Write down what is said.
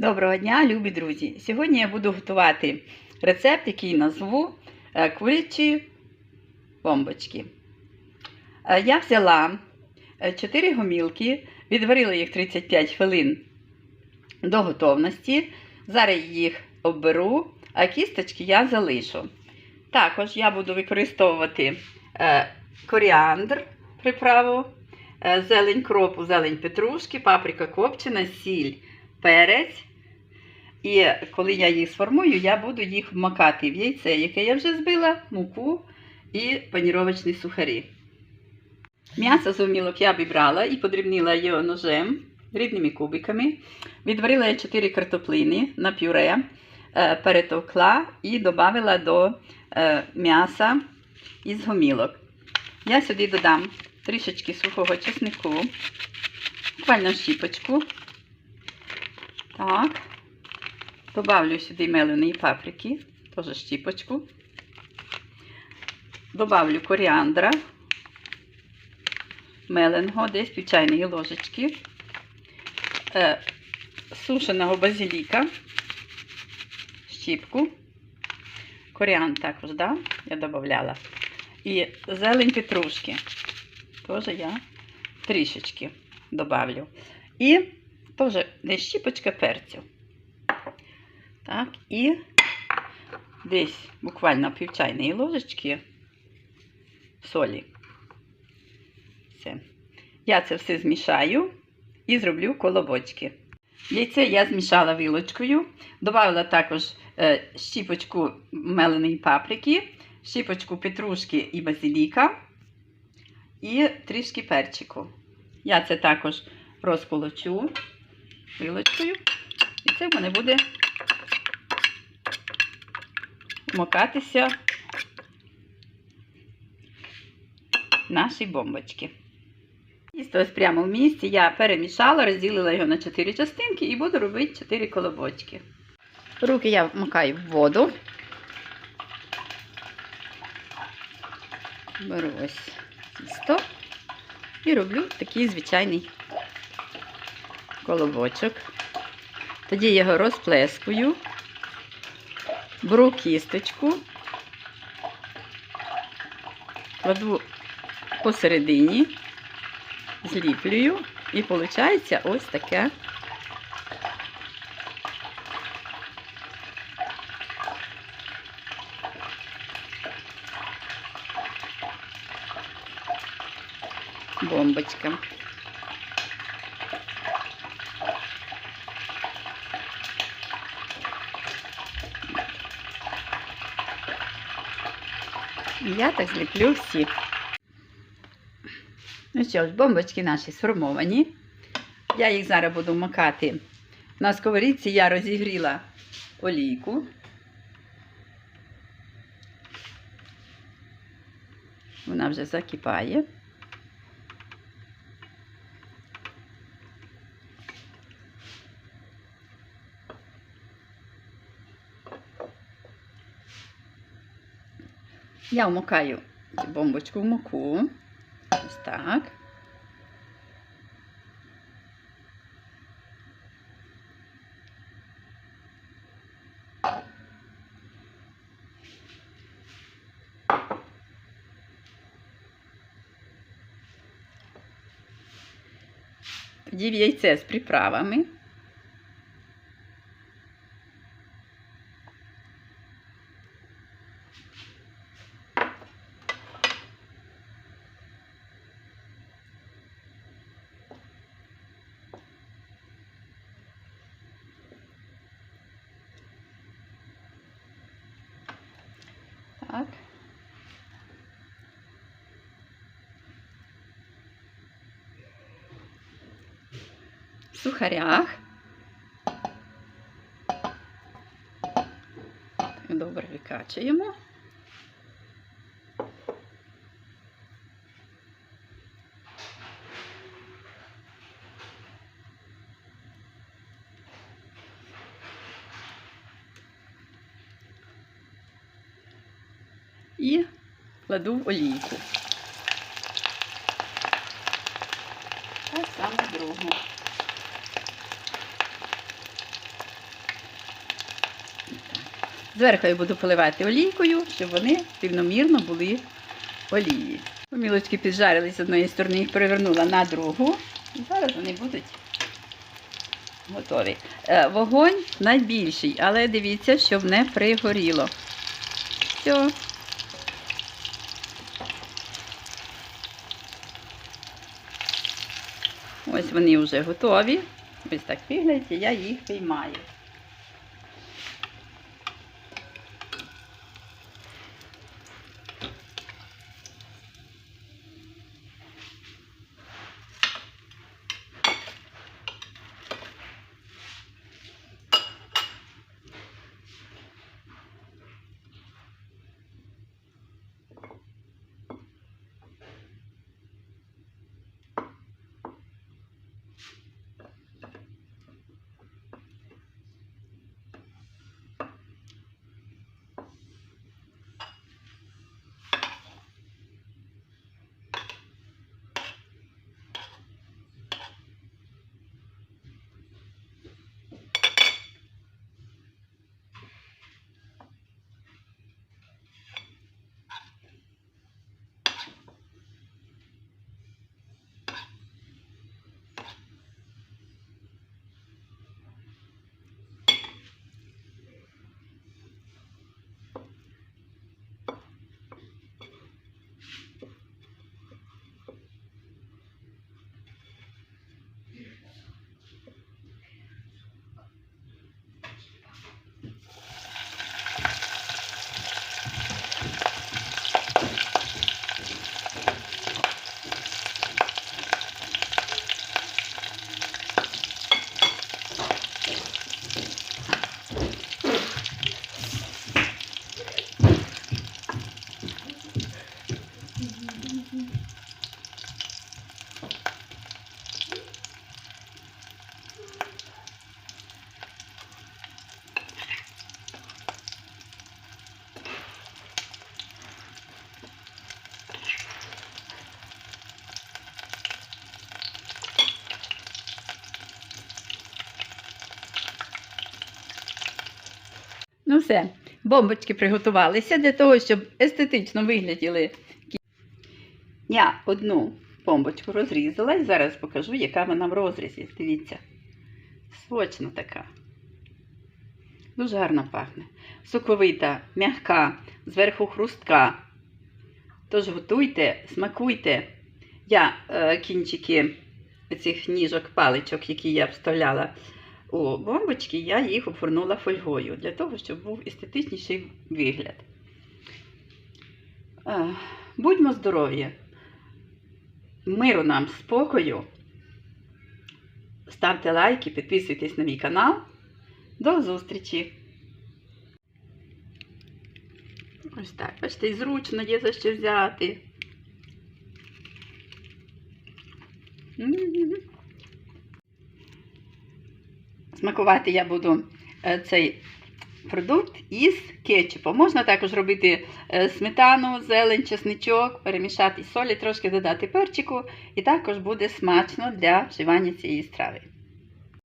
Доброго дня, любі друзі! Сьогодні я буду готувати рецепт, який назву е, курячі бомбочки. Е, Я взяла 4 гомілки, відварила їх 35 хвилин до готовності. Зараз їх обберу, а кісточки я залишу. Також я буду використовувати е, коріандр приправу, е, зелень кропу, зелень петрушки, паприка копчена, сіль перець. І коли я їх сформую, я буду їх вмакати в яйце, яке я вже збила, муку і паніровочні сухарі. М'ясо з умілок я обібрала і подрібнила його ножем дрібними кубиками. Відварила я 4 картоплини на пюре, е, перетовкла і додала до е, м'яса із гомілок. Я сюди додам трішечки сухого чеснику, буквально щіпочку. Так. Добавлю сюди меленої паприки, теж щіпочку. Добавлю коріандра, меленого, десь пів чайної ложечки, е, сушеного базиліка, щіпку, коріандр також, да, я додавала. І зелень петрушки. Теж я трішечки добавлю. І теж десь щіпочка перцю. Так, і десь буквально пів чайної ложечки солі. Все. Я це все змішаю і зроблю колобочки. Яйце я змішала вилочкою, додала також е, щіпочку меленої паприки, щіпочку петрушки і базиліка і трішки перчику. Я це також розколочу вилочкою. І це в мене буде вмокатися наші бомбочки. І ось прямо в місці я перемішала, розділила його на 4 частинки і буду робити 4 колобочки. Руки я вмикаю в воду. Беру ось тісто і роблю такий звичайний колобочок. Тоді його розплескую, беру кісточку, кладу посередині, зліплюю і виходить ось таке. Бомбочка. Я так зліплю всі. Ну що ж, бомбочки наші сформовані. Я їх зараз буду макати. На сковорідці я розігріла олійку. Вона вже закипає. Я вмокаю цю бомбочку в муку. Ось так. Тоді яйце з приправами. Сухарях. Добре викачуємо. І кладу в олійку. Так само другу. Зверху я буду поливати олійкою, щоб вони рівномірно були олії. Помілочки піджарились з однієї сторони, їх перевернула на другу. Зараз вони будуть готові. Е, Вогонь найбільший, але дивіться, щоб не пригоріло. Все. Ось вони вже готові. Ось так вигляді, я їх виймаю. Ну все, бомбочки приготувалися для того, щоб естетично вигляділи. Я одну бомбочку розрізала і зараз покажу, яка вона в розрізі. Дивіться. Сочна така. Дуже гарно пахне. Соковита, м'яка, зверху хрустка. Тож готуйте, смакуйте. Я е, кінчики цих ніжок, паличок, які я вставляла у бомбочки, я їх обгорнула фольгою для того, щоб був естетичніший вигляд. Е, Будьмо здорові, миру нам, спокою. Ставте лайки, підписуйтесь на мій канал. До зустрічі! Ось так, бачите, і зручно є за що взяти. Смакувати я буду е, цей продукт із кетчупом. Можна також робити е, сметану, зелень, чесничок, перемішати солі, трошки додати перчику, і також буде смачно для вживання цієї страви.